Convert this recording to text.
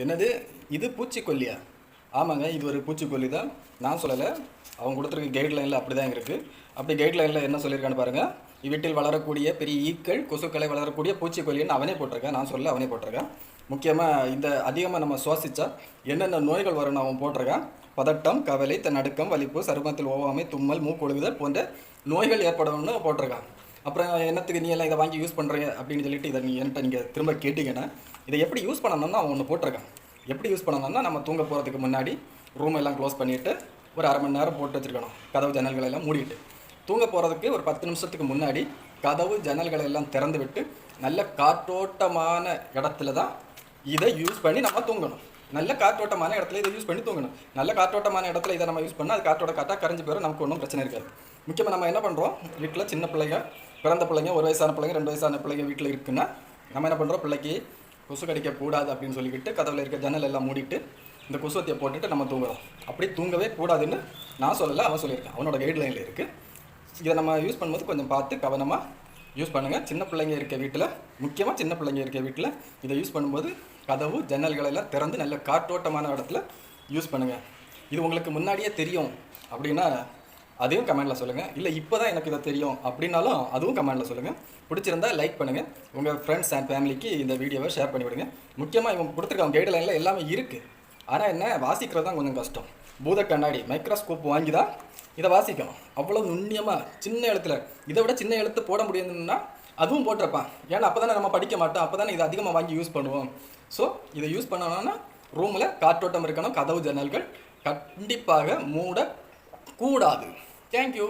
என்னது? இது பூச்சிக்கொல்லியா? ஆமாங்க இது ஒரு பூச்சிக்கொல்லி தான். நான் சொல்லலை. அவங்க கொடுத்துருக்க கைட்லைனில் அப்படி தான் இருக்குது அப்படி கைட்லைனில் என்ன சொல்லியிருக்கான்னு பாருங்கள் வீட்டில் வளரக்கூடிய பெரிய ஈக்கள் கொசுக்களை வளரக்கூடிய பூச்சிக்கொல்லின்னு அவனே போட்டிருக்கேன். நான் சொல்ல அவனே போட்டிருக்கேன். முக்கியமாக இந்த அதிகமாக நம்ம சுவாசிச்சா என்னென்ன நோய்கள் வரும்னு அவன் போட்டிருக்கான். பதட்டம் கவலை நடுக்கம் வலிப்பு சருமத்தில் ஓவாமை தும்மல் மூக்கொழுகுதல் போன்ற நோய்கள் ஏற்படணும்னு போட்டிருக்கான். அப்புறம் என்னத்துக்கு நீ எல்லாம் இதை வாங்கி யூஸ் பண்ணுறீங்க அப்படின்னு சொல்லிட்டு இதை நீ என்கிட்ட நீங்கள் திரும்ப கேட்டிங்கன்னா இதை எப்படி யூஸ் பண்ணணும்னு அவன் ஒன்று போட்டிருக்கான். எப்படி யூஸ் பண்ணணும்னா நம்ம தூங்க போகிறதுக்கு முன்னாடி ரூம் எல்லாம் க்ளோஸ் பண்ணிவிட்டு ஒரு அரை மணி நேரம் போட்டு வச்சுருக்கணும். கதவு ஜன்னல்களை எல்லாம் மூடிட்டு. தூங்க போகிறதுக்கு ஒரு பத்து நிமிஷத்துக்கு முன்னாடி கதவு ஜன்னல்களை எல்லாம் திறந்து விட்டு நல்ல காற்றோட்டமான இடத்துல தான் இதை யூஸ் பண்ணி நம்ம தூங்கணும். நல்ல காற்றோட்டமான இடத்துல இதை யூஸ் பண்ணி தூங்கணும். நல்ல காற்றோட்டமான இடத்துல இதை நம்ம யூஸ் பண்ணால் அது காற்றோட காட்டாக கரைஞ்சி போயிடும் நமக்கு ஒன்றும் பிரச்சனை இருக்காது. முக்கியமாக நம்ம என்ன பண்ணுறோம் வீட்டில் சின்ன பிள்ளைங்க பிறந்த பிள்ளைங்க ஒரு வயசான பிள்ளைங்க ரெண்டு வயசான பிள்ளைங்க வீட்டில் இருக்குன்னா நம்ம என்ன பண்ணுறோம் பிள்ளைக்கு கொசு கடிக்கக்கூடாது அப்படின்னு சொல்லிக்கிட்டு கதவில் இருக்க ஜன்னல் எல்லாம் மூடிட்டு இந்த கொசுவத்தியை போட்டுட்டு நம்ம தூங்குறோம். அப்படி தூங்கவே கூடாதுன்னு நான் சொல்லலை அவன் சொல்லியிருக்கேன். அவனோட கைட்லைனில் இருக்குது இதை நம்ம யூஸ் பண்ணும்போது கொஞ்சம் பார்த்து கவனமாக யூஸ் பண்ணுங்கள் சின்ன பிள்ளைங்க இருக்க வீட்டில் முக்கியமாக சின்ன பிள்ளைங்க இருக்க வீட்டில் இதை யூஸ் பண்ணும்போது கதவு ஜன்னல்களெல்லாம் திறந்து நல்ல காற்றோட்டமான இடத்துல யூஸ் பண்ணுங்கள் இது உங்களுக்கு முன்னாடியே தெரியும் அப்படின்னா அதையும் கமெண்ட்டில் சொல்லுங்கள் இல்லை இப்போ தான் எனக்கு இதை தெரியும் அப்படின்னாலும் அதுவும் கமெண்ட்டில் சொல்லுங்கள் பிடிச்சிருந்தா லைக் பண்ணுங்கள் உங்கள் ஃப்ரெண்ட்ஸ் அண்ட் ஃபேமிலிக்கு இந்த வீடியோவை ஷேர் பண்ணி விடுங்க. முக்கியமாக இவங்க கொடுத்துருக்க கைட்லைனில் எல்லாமே இருக்குது ஆனால் என்ன வாசிக்கிறது தான் கொஞ்சம் கஷ்டம். பூத கண்ணாடி மைக்ரோஸ்கோப் வாங்கி தான் இதை வாசிக்கணும். அவ்வளோ நுண்ணியமாக சின்ன எழுத்தில் இதை விட சின்ன எழுத்து போட முடியுதுன்னா அதுவும் போட்டிருப்பான் ஏன்னா அப்போ தானே நம்ம படிக்க மாட்டோம். அப்போ தானே இதை அதிகமாக வாங்கி யூஸ் பண்ணுவோம். ஸோ இதை யூஸ் பண்ணணும்னா ரூமில் காற்றோட்டம் இருக்கணும் கதவு ஜன்னல்கள் கண்டிப்பாக மூட கூடாது தேங்க்யூ